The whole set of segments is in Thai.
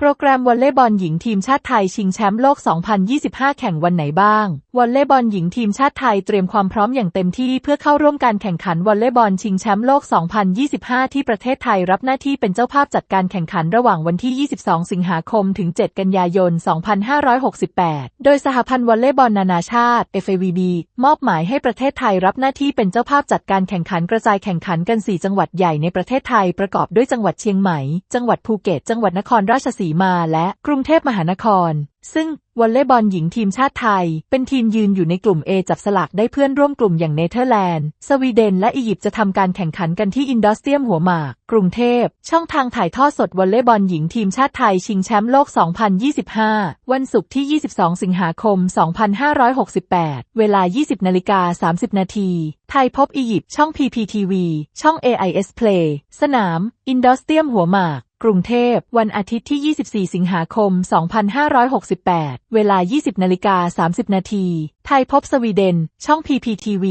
โปรแกรมวอลเลย์บอลหญิงทีมชาติไทยชิงแชมป์โลก 2025 แข่งวันไหนบ้าง วอลเลย์บอลหญิงทีมชาติไทยเตรียมความพร้อมอย่างเต็มที่เพื่อเข้าร่วมการแข่งขันวอลเลย์บอลชิงแชมป์โลก 2025 ที่ประเทศไทยรับหน้าที่เป็นเจ้าภาพจัดการแข่งขันระหว่างวันที่ 22 สิงหาคม ถึง 7 กันยายน 2568 โดยสหพันธ์วอลเลย์บอลนานาชาติ FAVB มอบหมายให้ประเทศไทยรับหน้าที่เป็นเจ้าภาพจัดการแข่งขันกระจายแข่งขันกัน 4 จังหวัดใหญ่ในประเทศไทยประกอบด้วยจังหวัดเชียงใหม่ จังหวัดภูเก็ต จังหวัดนครราชสีมาและกรุงเทพมหานคร ซึ่งวอลเลย์บอลหญิงทีมชาติไทย เป็นทีมยืนอยู่ในกลุ่ม A จับสลากได้เพื่อนร่วมกลุ่มอย่างเนเธอร์แลนด์ สวีเดน และอียิปต์จะทำการแข่งขันกันที่อินดอสเตียมหัวหมาก กรุงเทพ ช่องทางถ่ายทอดสดวอลเลย์บอลหญิงทีมชาติไทยชิงแชมป์โลก 2025 วันศุกร์ที่ 22 สิงหาคม 2568 เวลา 20นาฬิกา30 นาทีไทยพบอียิปต์ช่อง PPTV ช่อง AIS Play สนาม อินดอสเตียมหัวหมาก กรุงเทพ วันอาทิตย์ที่ 24 สิงหาคม 2568 เวลา 20นาฬิกา30 นาที ไทยพบสวีเดน ช่อง PPTV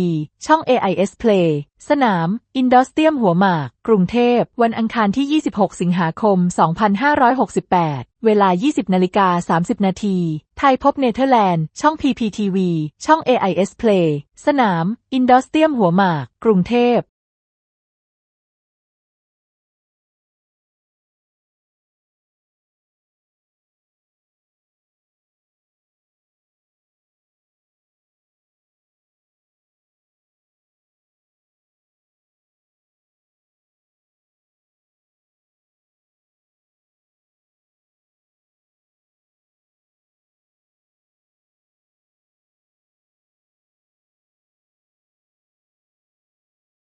ช่อง AIS Play สนาม อินดอสเตียมหัวหมาก กรุงเทพ วันอังคารที่ 26 สิงหาคม 2568 เวลา 20นาฬิกา30 นาที ไทยพบเนเธอร์แลนด์ ช่อง PPTV ช่อง AIS Play สนาม อินดอสเตียมหัวหมาก กรุงเทพ